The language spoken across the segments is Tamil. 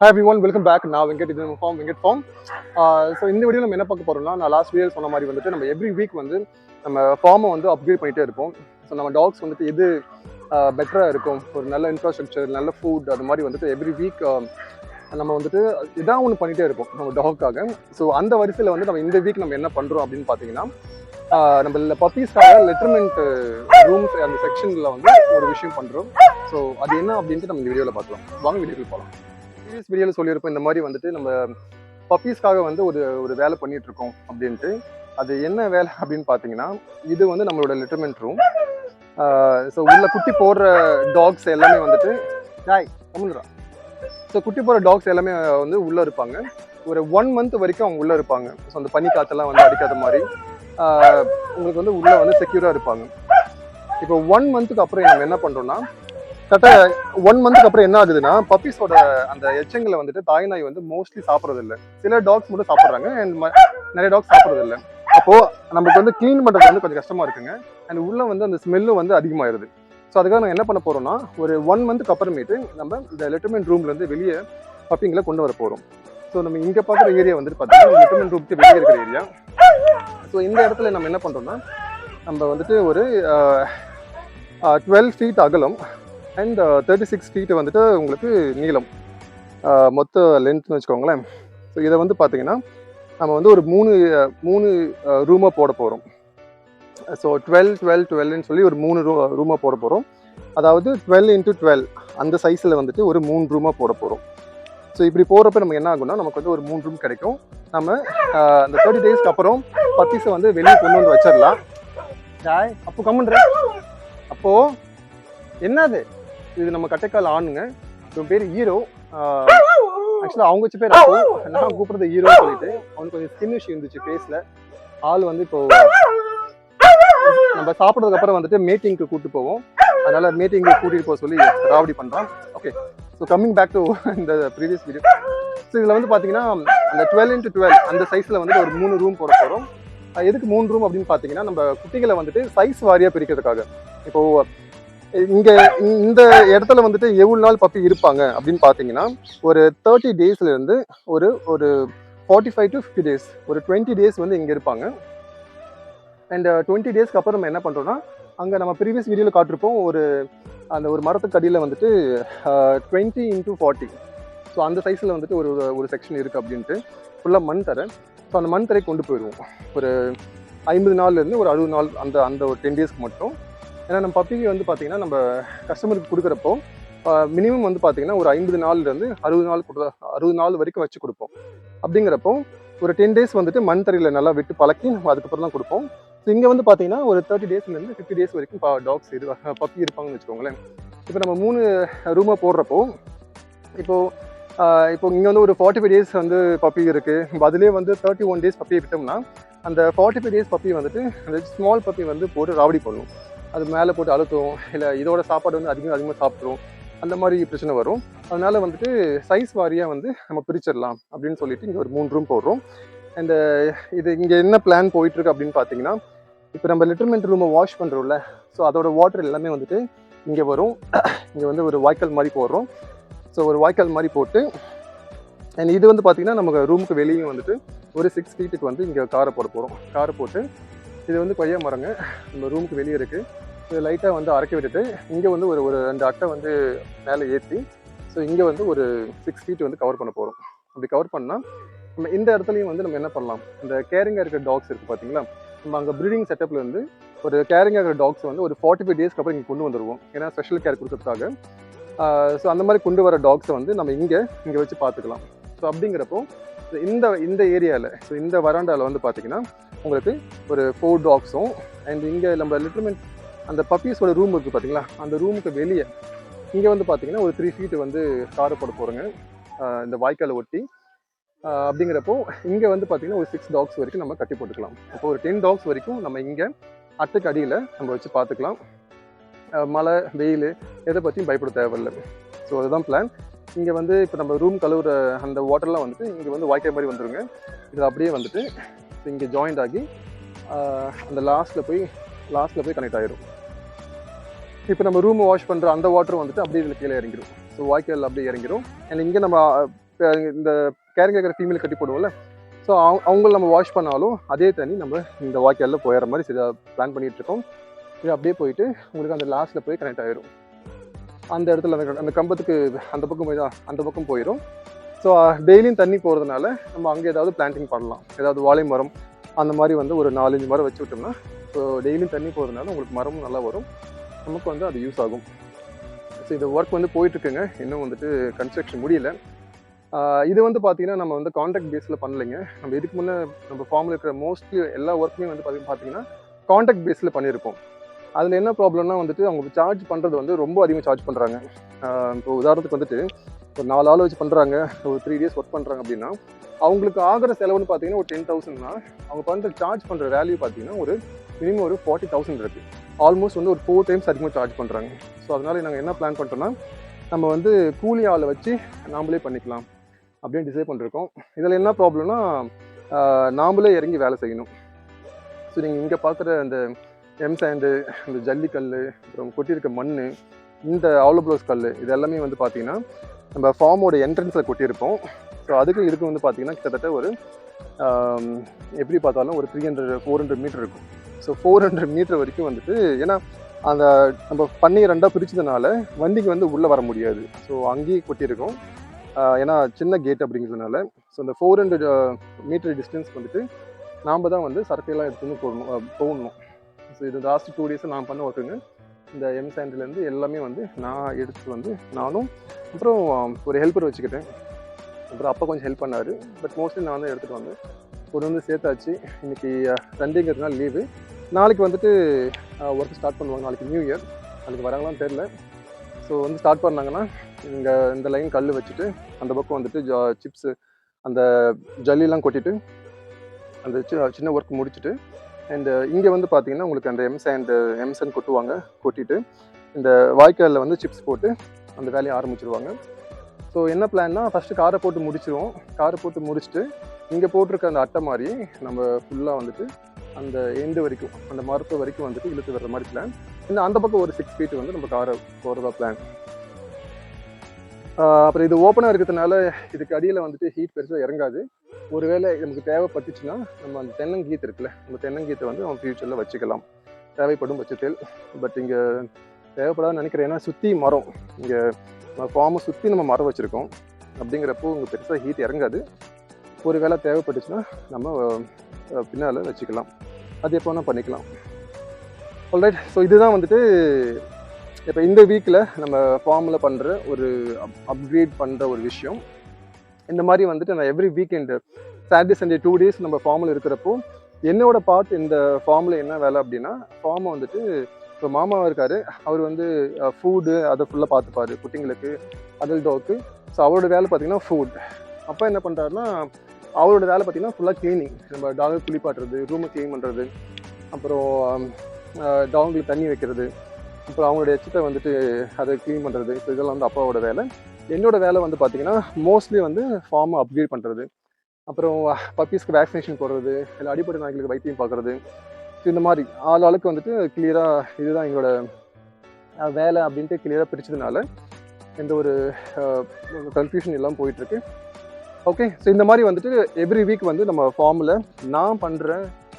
ஹாய் ஒன் வெல்கம் பேக் நான் வெங்கட் இது ஃபார்ம் வெங்கட் ஃபார்ம் ஸோ இந்த வீடியோ நம்ம என்ன பார்க்க போகிறோம்னா நான் லாஸ்ட் வீடியோ சொன்ன மாதிரி வந்துட்டு நம்ம எவ்ரி வீக் வந்து நம்ம ஃபார்மை வந்து அப்கிரேட் பண்ணிகிட்டே இருப்போம். ஸோ நம்ம டாக்ஸ் வந்துட்டு எது uh, பெட்டராக இருக்கும்? ஒரு நல்ல இன்ஃப்ராஸ்ட்ரக்சர் நல்ல ஃபுட் அது மாதிரி வந்துட்டு எவ்ரி வீக் um, நம்ம வந்துட்டு இதான் ஒன்று பண்ணிகிட்டே இருப்போம் நம்ம டாக்காக ஸோ அந்த வரிசையில் வந்து நம்ம இந்த வீக் நம்ம என்ன பண்ணுறோம் அப்படின்னு பார்த்தீங்கன்னா uh, நம்ம பப்பீஸ்க்காக லெட்டர்மெண்ட் ரூம்ஸ் அந்த செக்ஷனில் வந்து ஒரு விஷயம் பண்ணுறோம் ஸோ அது என்ன அப்படின்ட்டு நம்ம இந்த வீடியோவில் பார்க்கலாம். வாங்க வீடியோவில் போகலாம் ப்ரீவியஸ் வீடியோவில் சொல்லியிருப்போம் இந்த மாதிரி வந்துட்டு நம்ம பப்பீஸ்க்காக வந்து ஒரு ஒரு வேலை பண்ணிட்டு இருக்கோம் அப்படின்ட்டு. அது என்ன வேலை அப்படின்னு பார்த்தீங்கன்னா இது வந்து நம்மளோட லிட்டர்மெண்ட் ரூம் ஸோ உள்ள குட்டி போடுற டாக்ஸ் எல்லாமே வந்துட்டு டாய் தமிழ்ரா ஸோ குட்டி போடுற டாக்ஸ் எல்லாமே வந்து உள்ளே இருப்பாங்க. ஒரு ஒன் மந்த் வரைக்கும் அவங்க உள்ளே இருப்பாங்க. ஸோ அந்த பனி காற்றெல்லாம் வந்து அடிக்காத மாதிரி உங்களுக்கு வந்து உள்ளே வந்து செக்யூராக இருப்பாங்க. இப்போ ஒன் மந்த்துக்கு அப்புறம் நம்ம என்ன பண்ணுறோம்னா கரெக்டாக ஒன் மந்த்துக்கு அப்புறம் என்ன ஆகுதுன்னா பப்பீஸோட அந்த எச்சங்களை வந்துட்டு தாய் நாய் வந்து மோஸ்ட்லி சாப்பிட்றது இல்லை சில டாக்ஸ் மட்டும் சாப்பிட்றாங்க அண்ட் நிறைய டாக்ஸ் சாப்பிட்றது இல்லை அப்போ நமக்கு வந்து க்ளீன் பண்ணுறது வந்து கொஞ்சம் கஷ்டமா இருக்குங்க. அண்ட் உள்ள வந்து அந்த ஸ்மெல்லும் வந்து அதிகமாயிருது. ஸோ அதுக்காக நாங்கள் என்ன பண்ண போறோம்னா ஒரு ஒன் மந்த்துக்கு அப்புறமேட்டு நம்ம இந்த லெட்டர்மெண்ட் ரூம்ல இருந்து வெளியே பப்பிங்களை கொண்டு வர போறோம். ஸோ நம்ம இங்க பார்க்குற ஏரியா வந்துட்டு பார்த்தீங்கன்னா லெட்டர்மெண்ட் ரூம்க்கு வெளியே இருக்கிற ஏரியா ஸோ இந்த இடத்துல நம்ம என்ன பண்றோம்னா நம்ம வந்துட்டு ஒரு டுவெல் ஃபீட் அகலம் அண்ட் தேர்ட்டி சிக்ஸ் ஃபீட் வந்துட்டு உங்களுக்கு நீளம். Uh, மொத்த லென்த்னு வச்சுக்கோங்களேன். ஸோ இதை வந்து பார்த்தீங்கன்னா நம்ம வந்து ஒரு மூணு uh, மூணு uh, ரூமாக போட போகிறோம் ஸோ டுவெல் டுவெல் டுவெல்னு சொல்லி ஒரு மூணு ரூ ரூமாக போட போகிறோம் அதாவது டுவெல் இன்ட்டு டுவெல் அந்த சைஸில் வந்துட்டு ஒரு மூணு ரூமாக போட போகிறோம் ஸோ இப்படி போகிறப்ப நம்ம என்ன ஆகும்னா நமக்கு வந்து ஒரு மூணு ரூம் கிடைக்கும். நம்ம அந்த தேர்ட்டி டேஸ்க்கு அப்புறம் பப்பீஸை வந்து வெளியே கொண்டு வந்து வச்சிடலாம் அப்போ கம்முன்ற அப்போது என்னது? இது நம்ம கட்டைக்கால் ஆணுங்க. இவன் பேர் ஹீரோ. ஆக்சுவலாக அவங்க வச்ச பேர் நான் கூப்பிடுறது ஹீரோ சொல்லிட்டு அவனுக்கு கொஞ்சம் ஸ்கின் இஷ்யூ இருந்துச்சு ஃபேஸில் ஆள் வந்து இப்போ நம்ம சாப்பிட்றதுக்கு அப்புறம் வந்துட்டு மீட்டிங்க்கு கூட்டு போவோம். அதனால மீட்டிங்க்கு கூட்டிட்டு போக சொல்லி ராவடி பண்ணுறான் okay so coming back to இந்த ப்ரீவியஸ் வீடியோ ஸோ இதில் வந்து பார்த்தீங்கன்னா அந்த டுவெல் இன்ட்டு டுவெல் அந்த சைஸில் வந்துட்டு ஒரு மூணு ரூம் போட போகிறோம் எதுக்கு மூணு ரூம் அப்படின்னு பார்த்தீங்கன்னா நம்ம குட்டிகளை வந்துட்டு சைஸ் வாரியாக பிரிக்கிறதுக்காக. இப்போ இங்க இந்த இடத்துல வந்துட்டு எவ்வளவு நாள் பப்பி இருப்பாங்க அப்படின்னு பார்த்தீங்கன்னா ஒரு தேர்ட்டி டேஸ்ல இருந்து ஒரு ஒரு forty five to fifty days ஒரு டுவெண்ட்டி டேஸ் வந்து இங்கே இருப்பாங்க. அண்ட் டுவெண்ட்டி டேஸ்க்கு அப்புறம் நம்ம என்ன பண்ணுறோன்னா அங்கே நம்ம ப்ரீவியஸ் வீடியோவில் காட்டிருப்போம் ஒரு அந்த ஒரு மரத்துக்கு அடியில் வந்துட்டு டுவெண்ட்டி இன்டூ ஃபார்ட்டி ஸோ அந்த சைஸில் வந்துட்டு ஒரு ஒரு செக்ஷன் இருக்குது அப்படின்ட்டு ஃபுல்லாக மண் தரை. ஸோ அந்த மண் தரை கொண்டு போயிடுவோம் ஒரு ஐம்பது நாள்லேருந்து ஒரு அறுபது நாள் அந்த அந்த ஒரு டென் டேஸ்க்கு மட்டும். ஏன்னா நம்ம பப்பிக்கு வந்து பார்த்தீங்கன்னா நம்ம கஸ்டமருக்கு கொடுக்குறப்போ மினிமம் வந்து பார்த்தீங்கன்னா ஒரு ஐம்பது நாள்லேருந்து அறுபது நாள் கொடு அறுபது நாள் வரைக்கும் வச்சு கொடுப்போம். அப்படிங்கிறப்போ ஒரு டென் டேஸ் வந்துட்டு மண் தரையில் நல்லா விட்டு பழக்கி நம்ம அதுக்கப்புறம் தான் கொடுப்போம். ஸோ இங்கே வந்து பார்த்தீங்கன்னா ஒரு தேர்ட்டி டேஸ்லேருந்து ஃபிஃப்டி டேஸ் வரைக்கும் டாக்ஸ் இரு பப்பி இருப்பாங்கன்னு வச்சுக்கோங்களேன். இப்போ நம்ம மூணு ரூமாக போடுறப்போ இப்போது இப்போ இங்கே வந்து ஒரு ஃபார்ட்டி ஃபைவ் டேஸ் வந்து பப்பி இருக்குது அதுலேயே வந்து தேர்ட்டி ஒன் டேஸ் பப்பியை விட்டோம்னா அந்த ஃபார்ட்டி ஃபைவ் டேஸ் பப்பி வந்துட்டு அந்த ஸ்மால் பப்பி வந்து போட்டு ராவடி பண்ணும் அது மேலே போட்டு அழுத்தும் இல்லை இதோட சாப்பாடு வந்து அதிகம் அதிகமாக சாப்பிட்ரும் அந்த மாதிரி பிரச்சனை வரும். அதனால வந்துட்டு சைஸ் வாரியாக வந்து நம்ம பிரிச்சிடலாம் அப்படின்னு சொல்லிட்டு இங்கே ஒரு மூணு ரூம் போடுறோம். அந்த இது இங்கே என்ன பிளான் போயிட்டுருக்கு அப்படின்னு பார்த்தீங்கன்னா இப்போ நம்ம லிட்டர்மெண்ட் ரூமை வாஷ் பண்ணுறோம்ல ஸோ அதோட வாட்டர் எல்லாமே வந்துட்டு இங்கே வரும். இங்கே வந்து ஒரு வாய்க்கால் மாதிரி போடுறோம். ஸோ ஒரு வாய்க்கால் மாதிரி போட்டு அண்ட் இது வந்து பார்த்திங்கன்னா நமக்கு ரூமுக்கு வெளியே வந்துட்டு ஒரு சிக்ஸ் ஃபீட்டுக்கு வந்து இங்கே காரை போட போகிறோம் காரை போட்டு இது வந்து கொய்யா மரங்க. நம்ம ரூமுக்கு வெளியே இருக்குது இது லைட்டாக வந்து அரைக்க விட்டுட்டு இங்கே வந்து ஒரு ஒரு ரெண்டு அட்டை வந்து மேலே ஏற்றி ஸோ இங்கே வந்து ஒரு சிக்ஸ் ஃபீட் வந்து கவர் பண்ண போகிறோம் அப்படி கவர் பண்ணால் நம்ம இந்த இடத்துலையும் வந்து நம்ம என்ன பண்ணலாம்? இந்த கேரிங்காக இருக்கிற டாக்ஸ் இருக்குது பார்த்தீங்களா நம்ம அங்கே ப்ரீடிங் செட்டப்பில் வந்து ஒரு கேரிங்காக இருக்கிற டாக்ஸ் வந்து ஒரு ஃபார்ட்டி ஃபைவ் டேஸ்க்கு அப்புறம் இங்கே கொண்டு வந்துடுவோம் ஏன்னா ஸ்பெஷல் கேர் கொடுக்கறதுக்காக. ஸோ அந்த மாதிரி கொண்டு வர டாக்ஸை வந்து நம்ம இங்கே இங்கே வச்சு பார்த்துக்கலாம். ஸோ அப்படிங்கிறப்போ இந்த இந்த ஏரியாவில் ஸோ இந்த வராண்டாவில் வந்து பார்த்தீங்கன்னா உங்களுக்கு ஒரு ஃபோர் டாக்ஸும் அண்ட் இங்கே நம்ம லிட்டர்மெண்ட் அந்த பப்பீஸோட ரூம் இருக்குது பார்த்தீங்களா அந்த ரூமுக்கு வெளியே இங்கே வந்து பார்த்தீங்கன்னா ஒரு த்ரீ ஃபீட் வந்து காரை போட போகிறோங்க இந்த வாய்க்காலை ஒட்டி. அப்படிங்கிறப்போ இங்கே வந்து பார்த்தீங்கன்னா ஒரு சிக்ஸ் டாக்ஸ் வரைக்கும் நம்ம கட்டி போட்டுக்கலாம். அப்போ ஒரு டென் டாக்ஸ் வரைக்கும் நம்ம இங்கே அட்டுக்கு அடியில் நம்ம வச்சு பார்த்துக்கலாம் மழை வெயில் எதை பற்றியும் பயப்பட தேவையில்லை. ஸோ அதுதான் பிளான் இங்கே வந்து இப்போ நம்ம ரூம் கழுவுற அந்த வாட்டர்லாம் வந்துட்டு இங்கே வந்து வாய்க்கால் மாதிரி வந்துருங்க. இது அப்படியே வந்துட்டு இங்கே ஜாயிண்ட் ஆகி அந்த லாஸ்ட்டில் போய் லாஸ்ட்டில் போய் கனெக்ட் ஆயிரும். இப்போ நம்ம ரூம் வாஷ் பண்ணுற அந்த வாட்டர் வந்துட்டு அப்படியே இதில் கீழே இறங்கிடும் ஸோ வாய்க்கால் அப்படியே இறங்கிடும் அண்ட் இங்கே நம்ம இந்த கேரிங் கேட்குற ஃபீமேல் கட்டி போடுவோம்ல. ஸோ அவங்க அவங்கள நம்ம வாஷ் பண்ணாலும் அதே தண்ணி நம்ம இந்த வாய்க்காலில் போயிடுற மாதிரி சரியாக பிளான் பண்ணிகிட்ருக்கோம் இருக்கோம். இது அப்படியே போயிட்டு உங்களுக்கு அந்த லாஸ்ட்டில் போய் கனெக்ட் ஆயிரும். அந்த இடத்துல அந்த அந்த கம்பத்துக்கு அந்த பக்கம் போய் தான் அந்த பக்கம் போயிடும் ஸோ டெய்லியும் தண்ணி போகிறதுனால நம்ம அங்கே ஏதாவது பிளான்டிங் பண்ணலாம். ஏதாவது வாழை மரம் அந்த மாதிரி வந்து ஒரு நாலஞ்சு மரம் வச்சு விட்டோம்னா ஸோ டெய்லியும் தண்ணி போகிறதுனால உங்களுக்கு மரமும் நல்லா வரும். நமக்கு வந்து அது யூஸ் ஆகும். ஸோ இந்த ஒர்க் வந்து போயிட்டுருக்குங்க. இன்னும் வந்துட்டு கன்ஸ்ட்ரக்ஷன் முடியல. இது வந்து பார்த்தீங்கன்னா நம்ம வந்து கான்ட்ராக்ட் பேஸில் பண்ணலைங்க. நம்ம இதுக்கு முன்னே நம்ம ஃபார்மில் இருக்கிற மோஸ்ட்லி எல்லா ஒர்க்குமே வந்து பார்த்தி- பார்த்தீங்கன்னா கான்ட்ராக்ட் பேஸில் பண்ணியிருப்போம் அதில் என்ன ப்ராப்ளம்னா வந்துட்டு அவங்க சார்ஜ் பண்ணுறது வந்து ரொம்ப அதிகமாக சார்ஜ் பண்ணுறாங்க இப்போ உதாரணத்துக்கு வந்துட்டு ஒரு நாலு ஆள் வச்சு பண்ணுறாங்க ஒரு த்ரீ டேஸ் ஒர்க் பண்ணுறாங்க அப்படின்னா அவங்களுக்கு ஆகிற செலவுன்னு பார்த்தீங்கன்னா ஒரு டென் தௌசண்ட்னா அவங்க பண்ணுற சார்ஜ் பண்ணுற வேல்யூ பார்த்தீங்கன்னா ஒரு மினிமம் ஒரு ஃபார்ட்டி தௌசண்ட் இருக்குது ஆல்மோஸ்ட் வந்து ஒரு ஃபோர் டைம்ஸ் அதிகமாக சார்ஜ் பண்ணுறாங்க ஸோ அதனால நாங்கள் என்ன பிளான் பண்ணிட்டோம்னா நம்ம வந்து கூலி ஆளை வச்சு நாமளே பண்ணிக்கலாம் அப்படின்னு டிசைட் பண்ணிருக்கோம். இதில் என்ன ப்ராப்ளம்னா நாமளே இறங்கி வேலை செய்யணும். ஸோ நீங்கள் இங்கே பார்க்குற அந்த எம் சாண்டு இந்த ஜல்லிக்கல் அப்புறம் கொட்டியிருக்க மண் இந்த ஆலோப்ளோஸ் கல் இது எல்லாமே வந்து பார்த்தீங்கன்னா நம்ம ஃபார்மோட என்ட்ரன்ஸில் கொட்டியிருப்போம் ஸோ அதுக்கு இதுக்கு வந்து பார்த்திங்கன்னா கிட்டத்தட்ட ஒரு எப்படி பார்த்தாலும் ஒரு three hundred four hundred meter இருக்கும். ஸோ ஃபோர் ஹண்ட்ரட் மீட்டர் வரைக்கும் வந்துட்டு ஏன்னா அந்த நம்ம பண்ணி ரெண்டாக பிரித்ததுனால வண்டிக்கு வந்து உள்ளே வர முடியாது. ஸோ அங்கேயே கொட்டியிருக்கோம். ஏன்னா சின்ன கேட் அப்படிங்கிறதுனால. ஸோ அந்த ஃபோர் ஹண்ட்ரட் மீட்டர் டிஸ்டன்ஸ் வந்துட்டு நாம் தான் வந்து சரக்கையெல்லாம் எடுத்துன்னு போடணும் போகணும் ஸோ இது லாஸ்ட் டூ டேஸ் நான் பண்ண ஒர்க்குங்க இந்த எம் சாண்ட்லேருந்து எல்லாமே வந்து நான் எடுத்து வந்து நானும் அப்புறம் ஒரு ஹெல்ப்பர் வச்சுக்கிட்டேன். அப்புறம் அப்பா கொஞ்சம் ஹெல்ப் பண்ணார். பட் மோஸ்ட்லி நான் வந்து எடுத்துகிட்டு வந்தேன். ஒரு வந்து சேர்த்தாச்சு. இன்னைக்கு சண்டேங்கிறதுனால லீவு நாளைக்கு வந்துட்டு ஒர்க் ஸ்டார்ட் பண்ணுவாங்க. நாளைக்கு நியூ இயர் நாளைக்கு வராங்களான்னு தெரில ஸோ வந்து ஸ்டார்ட் பண்ணாங்கன்னா இங்கே இந்த லைன் கல் வச்சுட்டு அந்த பக்கம் வந்துட்டு ஜா சிப்ஸு அந்த ஜல்லிலாம் கொட்டிட்டு அந்த சின்ன ஒர்க் முடிச்சுட்டு அண்ட் uh, இங்கே வந்து பார்த்தீங்கன்னா உங்களுக்கு அந்த எம்ஸ் அண்ட் எம்சன் கொட்டுவாங்க கொட்டிட்டு இந்த வாய்க்காலில் வந்து சிப்ஸ் போட்டு அந்த வேலையை ஆரம்பிச்சிருவாங்க. ஸோ என்ன பிளான்னா ஃபஸ்ட்டு காரை போட்டு முடிச்சிருவோம். காரை போட்டு முடிச்சுட்டு இங்கே போட்டிருக்க அந்த அட்டை மாதிரி நம்ம ஃபுல்லாக வந்துட்டு அந்த எண்டு வரைக்கும் அந்த மரத்து வரைக்கும் வந்துட்டு இழுத்து வர்ற மாதிரி பிளான் இந்த அந்த பக்கம் ஒரு சிக்ஸ் ஃபீட் வந்து நம்ம காரை போகிறதா பிளான் அப்புறம் இது ஓப்பனாக இருக்கிறதுனால இதுக்கு அடியில் வந்துட்டு ஹீட் பெருசாக இறங்காது. ஒருவேளை நமக்கு தேவைப்பட்டுச்சுன்னா நம்ம அந்த தென்னங்கீத்து இருக்குல்ல நம்ம தென்னங்கீத்தை வந்து நம்ம ஃபியூச்சரில் வச்சுக்கலாம். தேவைப்படும் பட்சத்தில். பட் இங்கே தேவைப்படாதுன்னு நினைக்கிறேன். ஏன்னா சுற்றி மரம். இங்கே ஃபார்மை சுற்றி நம்ம மரம் வச்சுருக்கோம். அப்படிங்கிறப்போ இங்கே பெருசாக ஹீட் இறங்காது. ஒரு வேளை தேவைப்பட்டுச்சுன்னா நம்ம பின்னால் வச்சுக்கலாம். அது எப்போ பண்ணிக்கலாம். ஆல்ரைட் ஸோ இதுதான் வந்துட்டு இப்போ இந்த வீக்கில் நம்ம ஃபார்மில் பண்ணுற ஒரு அப்கிரேட் பண்ணுற ஒரு விஷயம். இந்த மாதிரி வந்துட்டு நான் every weekend Saturday Sunday two days நம்ம ஃபார்மில் இருக்கிறப்போ என்னோட பார்ட் இந்த ஃபார்மில் என்ன வேலை அப்படின்னா ஃபார்மை வந்துட்டு இப்போ மாமா இருக்காரு. அவர் வந்து ஃபுட்டு அதை ஃபுல்லாக பார்த்துப்பார் குட்டிங்களுக்கு அதல் டாக்கு ஸோ அவரோட வேலை பார்த்தீங்கன்னா ஃபுட் அப்பா என்ன பண்ணுறாருன்னா அவரோட வேலை பார்த்தீங்கன்னா ஃபுல்லாக க்ளீனிங் நம்ம டாகை குளிப்பாட்டுறது ரூமை க்ளீன் பண்ணுறது அப்புறம் டாகுங்களுக்கு தண்ணி வைக்கிறது. அப்புறம் அவங்களுடைய எச்சத்தை வந்துட்டு அதை க்ளீன் பண்ணுறது ஸோ இதெல்லாம் வந்து அப்பாவோட வேலை. என்னோட வேலை வந்து பார்த்தீங்கன்னா மோஸ்ட்லி வந்து ஃபார்மை அப்கிரேட் பண்ணுறது அப்புறம் பப்பீஸ்க்கு வேக்சினேஷன் போடுறது இல்லை அடிப்படை நாய்களுக்கு வைத்தியம் பார்க்குறது ஸோ இந்த மாதிரி ஆள் ஆளுக்கு வந்துட்டு கிளியராக இதுதான் எங்களோட வேலை அப்படின்ட்டு கிளியராக பிரித்ததுனால எந்த ஒரு கன்ஃபியூஷன் இல்லாமல் போயிட்டுருக்கு. ஓகே ஸோ இந்த மாதிரி வந்துட்டு எவ்ரி வீக் வந்து நம்ம ஃபார்மில் நான் பண்ணுற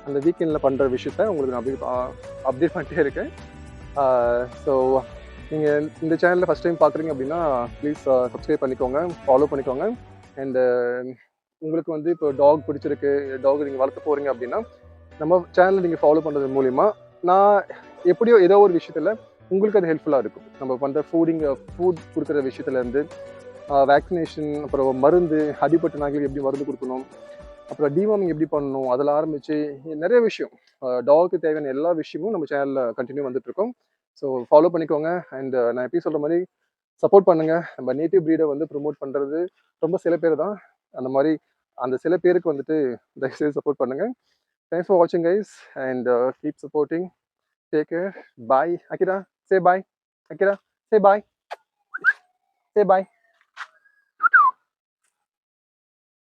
அந்த வீக்கெண்டில் பண்ணுற விஷயத்த உங்களுக்கு நான் அப்டேட் அப்டேட் பண்ணிட்டே இருக்கேன். ஸோ நீங்கள் இந்த சேனலில் ஃபஸ்ட் டைம் பார்க்குறீங்க அப்படின்னா ப்ளீஸ் சப்ஸ்கிரைப் பண்ணிக்கோங்க ஃபாலோ பண்ணிக்கோங்க. அண்டு உங்களுக்கு வந்து இப்போ டாக் பிடிச்சிருக்கு டாக் நீங்கள் வளர்த்து போகிறீங்க அப்படின்னா நம்ம சேனலை நீங்கள் ஃபாலோ பண்ணுறது மூலிமா நான் எப்படியோ ஏதோ ஒரு விஷயத்தில் உங்களுக்கு அது ஹெல்ப்ஃபுல்லாக இருக்கும். நம்ம பண்ணுற ஃபூடிங் ஃபுட் கொடுக்குற விஷயத்துலேருந்து வேக்சினேஷன் அப்புறம் மருந்து அடிப்பட்ட நாய்களுக்கு எப்படி மருந்து கொடுக்கணும் அப்புறம் டிவார்மிங் எப்படி பண்ணணும் அதில் ஆரம்பித்து நிறைய விஷயம். டாகுக்கு தேவையான எல்லா விஷயமும் நம்ம சேனலில் கண்டினியூ வந்துட்டுருக்கோம் இருக்கோம். ஸோ ஃபாலோ பண்ணிக்கோங்க. அண்ட் uh, நான் எப்படி சொல்கிற மாதிரி சப்போர்ட் பண்ணுங்கள் நம்ம நேட்டிவ் ப்ரீடை வந்து ப்ரொமோட் பண்ணுறது ரொம்ப சில பேர் தான். அந்த மாதிரி அந்த சில பேருக்கு வந்துட்டு தயவுசெய்து சப்போர்ட் பண்ணுங்க. தேங்க்ஸ் ஃபார் வாட்சிங் guys and keep supporting take care bye Akira say bye Akira say bye say bye